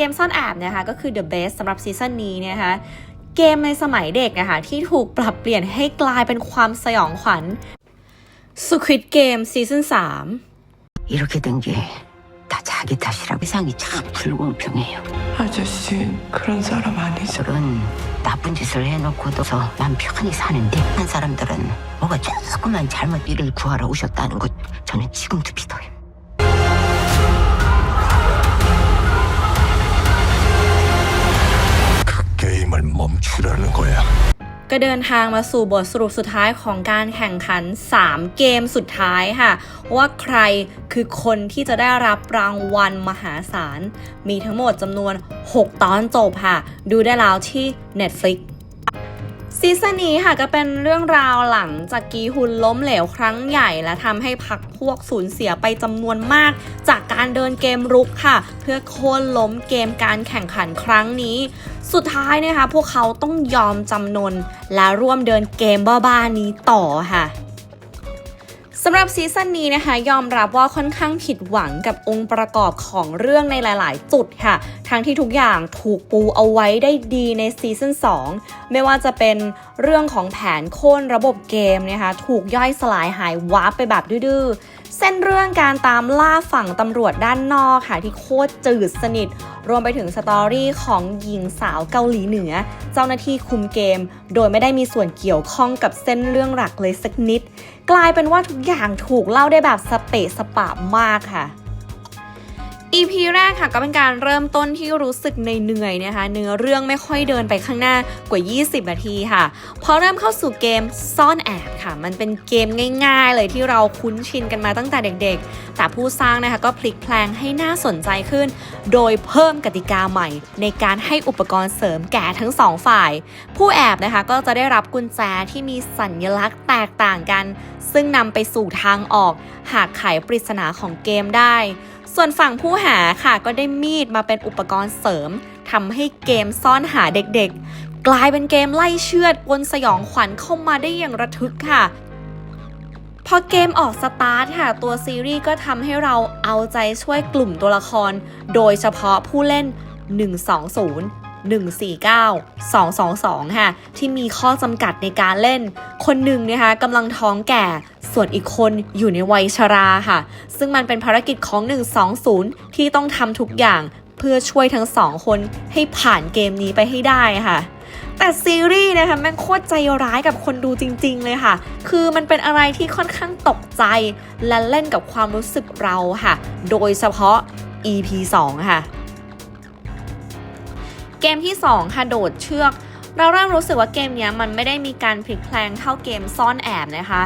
กมซ่อนแอบนะคะก็คือ the best สำหรับซีซั่นนี้นะคะ เกมในสมัยเด็กนะคะที่ถูกปรับเปลี่ยนให้กลายเป็นความสยองขวัญ Squid Game ซีซั่น3 이렇게 된 게 다 자기 탓이라 세상이 참 불공평해요. 아저씨 그런 사람 아니죠. 그런 나쁜 짓을 해놓고도서 맘 편히 사는데 한 사람들은 뭐가 조그만 잘못 일을 구하러 오셨다는 것 저는 지금도 믿어요. 게임을 멈추라는 거야. ก็เดินทางมาสู่บทสรุปสุดท้ายของการแข่งขัน 3 เกมสุดท้ายค่ะ ว่าใครคือคนที่จะได้รับรางวัลมหาศาล มีทั้งหมดจำนวน 6 ตอนจบค่ะ ดูได้แล้วที่ Netflix ซีซั่นนี้ค่ะก็เป็นเรื่องราวหลังจากกีฮุนล้มเหลวครั้งใหญ่ และทำให้พักพวกสูญเสียไปจำนวนมาก จาก การเดินเกมรุกค่ะ เพื่อโค่นล้มเกมการแข่งขันครั้งนี้ สุดท้ายนะคะพวกเขาต้องยอมจำนน และร่วมเดินเกมบ้าๆนี้ต่อค่ะสำหรับซีซั่นนี้นะคะยอมรับว่าค่อนข้างผิดหวังกับองค์ประกอบของเรื่องในหลาย ๆ จุดค่ะ ทั้งที่ทุกอย่างถูกปูเอาไว้ได้ดีในซีซั่น2 ไม่ว่าจะเป็นเรื่องของแผนโค่นระบบเกมนะคะถูกย่อยสลายหายวาร์ปไปแบบดื้อ เส้นเรื่องการตามล่าฝั่งตำรวจด้านนอกค่ะที่โคตรจืดสนิท รวมไปถึงสตอรี่ของหญิงสาวเกาหลีเหนือ เจ้าหน้าที่คุมเกม โดยไม่ได้มีส่วนเกี่ยวข้องกับเส้นเรื่องหลักเลยสักนิด กลายเป็นว่าทุกอย่างถูกเล่าได้แบบสเปะสปะมากค่ะ EP แรกค่ะก็เป็นการเริ่มต้นที่รู้สึกเหนื่อยๆนะคะ เนื้อเรื่องไม่ค่อยเดินไปข้างหน้ากว่า 20 นาทีค่ะ พอเริ่มเข้าสู่เกมซ่อนแอบค่ะ มันเป็นเกมง่าย ๆ เลยที่เราคุ้นชินกันมาตั้งแต่เด็กๆ แต่ผู้สร้างนะคะก็พลิกแพลงให้น่าสนใจขึ้น โดยเพิ่มกติกาใหม่ ในการให้อุปกรณ์เสริมแก่ทั้งสองฝ่าย ผู้แอบนะคะก็จะได้รับกุญแจที่มีสัญลักษณ์แตกต่างกัน ซึ่งนำไปสู่ทางออกหากไขปริศนาของเกมได้ ส่วนฝั่งผู้หาค่ะก็ได้มีดมาเป็นอุปกรณ์เสริมทำให้เกมซ่อนหาเด็กๆ กลายเป็นเกมไล่เชือดวนสยองขวัญเข้ามาได้อย่างระทึกค่ะพอเกมออกสตาร์ทค่ะ ตัวซีรีส์ก็ทำให้เราเอาใจช่วยกลุ่มตัวละคร โดยเฉพาะผู้เล่น 120 149 222 ค่ะ ที่มีข้อจำกัดในการเล่น คนหนึ่งนะคะกำลังท้องแก่ ส่วนอีกคนอยู่ในวัยชราค่ะ ซึ่งมันเป็นภารกิจของ 120 ที่ต้องทำทุกอย่างเพื่อช่วยทั้งสองคนให้ผ่านเกมนี้ไปให้ได้ค่ะแต่ซีรีส์นะคะแม่งโคตรใจร้ายกับคนดูจริง ๆ เลยค่ะ คือมันเป็นอะไรที่ค่อนข้างตกใจ และเล่นกับความรู้สึกเราค่ะ โดยเฉพาะ EP 2 ค่ะ เกมที่ 2 ค่ะโดดเชือก เราเริ่มรู้สึกว่าเกมนี้มันไม่ได้มีการพลิกแพลงเท่าเกมซ่อนแอบนะคะ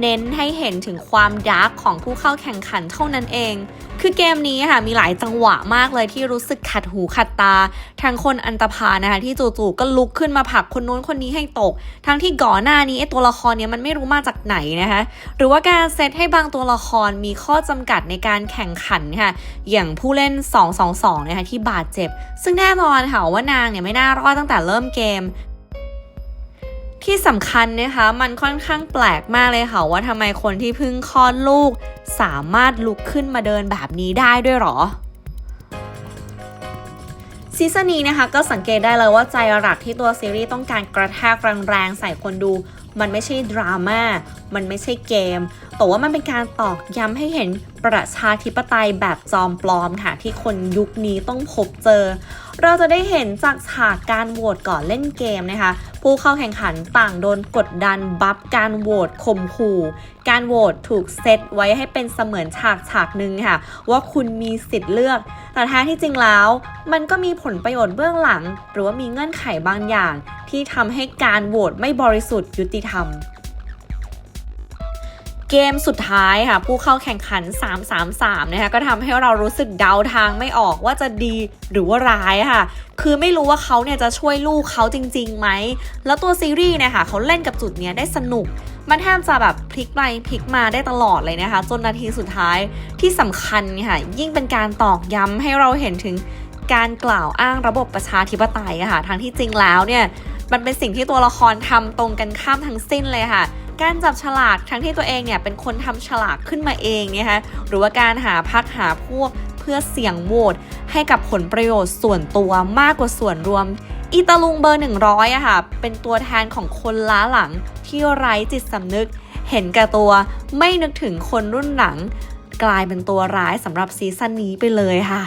เน้นให้เห็นถึงความดาร์กของผู้เข้าแข่งขันเท่านั้นเอง คือเกมนี้ค่ะมีหลายจังหวะมากเลยที่รู้สึกขัดหูขัดตา ทั้งคนอันตรพานะคะที่จู่ๆก็ลุกขึ้นมาผลักคนนู้นคนนี้ให้ตก ทั้งที่ก่อนหน้านี้ไอ้ตัวละครเนี้ยมันไม่รู้มาจากไหนนะคะ หรือว่าการเซตให้บางตัวละครมีข้อจำกัดในการแข่งขันค่ะ อย่างผู้เล่น 222นะคะที่บาดเจ็บ ซึ่งแน่นอนค่ะว่านางเนี่ยไม่น่ารอดตั้งแต่เริ่มเกม ที่สำคัญนะคะมันค่อนข้างแปลกมากเลยค่ะว่าทำไมคนที่เพิ่งคลอดลูก สามารถลุกขึ้นมาเดินแบบนี้ได้ด้วยหรอซีซั่นนี้นะคะก็สังเกตได้เลยว่าใจหลักที่ตัวซีรีส์ต้องการกระแทกแรงๆใส่คนดู มันไม่ใช่ดราม่ามันไม่ใช่เกม แต่ว่ามันเป็นการตอกย้ำให้เห็นประชาธิปไตยแบบจอมปลอมค่ะ ที่คนยุคนี้ต้องพบเจอ เราจะได้เห็นจากฉากการโหวตก่อนเล่นเกมนะคะ ผู้เข้าแข่งขันต่างโดนกดดันบัฟการโหวตข่มขู่การโหวตถูกเซตไว้ให้เป็นเสมือนฉากฉากหนึ่งค่ะ ว่าคุณมีสิทธิ์เลือก แต่แท้ที่จริงแล้ว มันก็มีผลประโยชน์เบื้องหลัง หรือว่ามีเงื่อนไขบางอย่าง ที่ทำให้การโหวตไม่บริสุทธิ์ยุติธรรม เกมสุดท้ายค่ะ ผู้เข้าแข่งขัน 333 นะคะก็ทำให้เรารู้สึกเดาทางไม่ออกว่าจะดีหรือว่าร้ายค่ะ คือไม่รู้ว่าเขาเนี่ยจะช่วยลูกเขาจริงๆไหม แล้วตัวซีรีส์เนี่ยค่ะเขาเล่นกับจุดเนี้ยได้สนุก มันแทบจะแบบพลิกไปพลิกมาได้ตลอดเลยนะคะ จนนาทีสุดท้ายที่สำคัญค่ะ ยิ่งเป็นการตอกย้ำให้เราเห็นถึงการกล่าวอ้างระบบประชาธิปไตยค่ะทั้งที่จริงแล้วเนี่ยมันเป็นสิ่งที่ตัวละครทำตรงกันข้ามทั้งสิ้นเลยค่ะ การจับฉลากทั้งที่ตัวเองเนี่ยเป็นคนทำฉลากขึ้นมาเองเนี่ยฮะหรือว่าการหาพักหาพวกพื่อเสี่ยงโหวตให้กับผลประโยชน์ส่วนตัวมากกว่าส่วนรวมอีตาลุงเบอร์ 100อะค่ะ เป็นตัวแทนของคนล้าหลังที่ไร้จิตสำนึก เห็นแก่ตัวไม่นึกถึงคนรุ่นหลัง กลายเป็นตัวร้ายสำหรับซีซั่นนี้ไปเลยค่ะ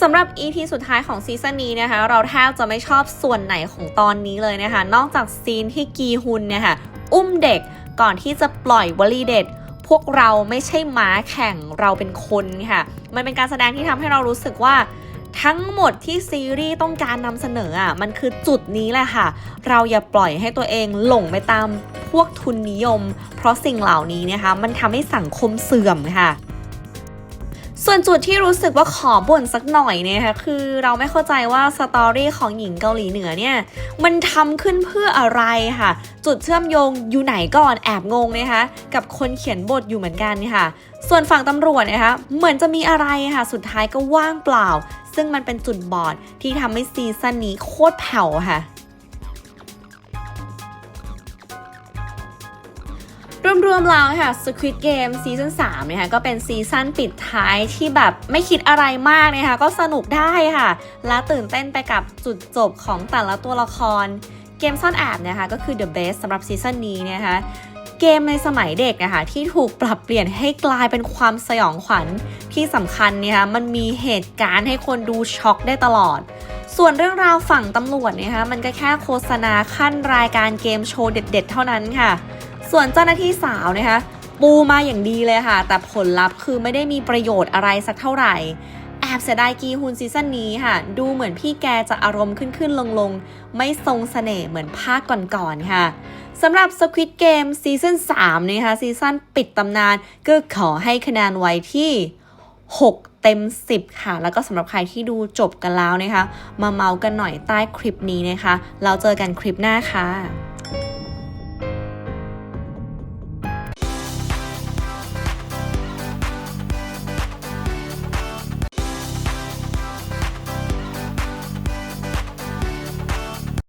สำหรับ EP สุดท้ายของซีซั่นนี้นะคะ เราแทบจะไม่ชอบส่วนไหนของตอนนี้เลยนะคะ นอกจากซีนที่กีฮุนเนี่ยค่ะอุ้มเด็กก่อนที่จะปล่อยวลีเด็ด พวกเราไม่ใช่ม้าแข่งเราเป็นคนค่ะ มันเป็นการแสดงที่ทำให้เรารู้สึกว่าทั้งหมดที่ซีรีส์ต้องการนำเสนออะมันคือจุดนี้แหละค่ะ เราอย่าปล่อยให้ตัวเองหลงไปตามพวกทุนนิยม เพราะสิ่งเหล่านี้นะคะ มันทำให้สังคมเสื่อมค่ะ ส่วนจุดที่รู้สึกว่าขอบ่นสักหน่อยเนี่ยค่ะคือเราไม่เข้าใจว่าสตอรี่ของหญิงเกาหลีเหนือเนี่ยมันทำขึ้นเพื่ออะไรค่ะ จุดเชื่อมโยงอยู่ไหนก่อนแอบงงนะคะกับคนเขียนบทอยู่เหมือนกันค่ะ ส่วนฝั่งตำรวจนะคะเหมือนจะมีอะไรค่ะสุดท้ายก็ว่างเปล่า ซึ่งมันเป็นจุดบอดที่ทำให้ซีซั่นนี้โคตรแผ่วค่ะ รวมๆแล้วค่ะ Squid Game ซีซั่น3นะคะก็เป็นซีซั่นปิดท้ายที่แบบไม่คิดอะไรมากนะคะก็สนุกได้ค่ะ และตื่นเต้นไปกับจุดจบของแต่ละตัวละคร เกมซ่อนแอบนะคะก็คือ The Best สำหรับซีซั่นนี้นะคะเกมในสมัยเด็กนะคะที่ถูกปรับเปลี่ยนให้กลายเป็นความสยองขวัญที่สำคัญเนี่ยค่ะมันมีเหตุการณ์ให้คนดูช็อกได้ตลอด ส่วนเรื่องราวฝั่งตำรวจนะคะมันก็แค่โฆษณาขั้นรายการเกมโชว์เด็ด ๆ เท่านั้นค่ะ ส่วนเจ้าหน้าที่สาวนะคะ ปูมาอย่างดีเลยค่ะ แต่ผลลัพธ์คือไม่ได้มีประโยชน์อะไรสักเท่าไหร่แอบเสียดายกีฮุนซีซั่นนี้ค่ะ ดูเหมือนพี่แกจะอารมณ์ขึ้นขึ้นลงลงไม่ทรงเสน่ห์เหมือนภาคก่อนๆค่ะสำหรับ Squid Game ซีซั่น3นะคะซีซั่นปิดตำนาน ก็ขอให้คะแนนไว้ที่ 6 เต็ม 10 ค่ะ แล้วก็สำหรับใครที่ดูจบกันแล้วนะคะ มาเมาส์กันหน่อยใต้คลิปนี้นะคะ เราเจอกันคลิปหน้าค่ะ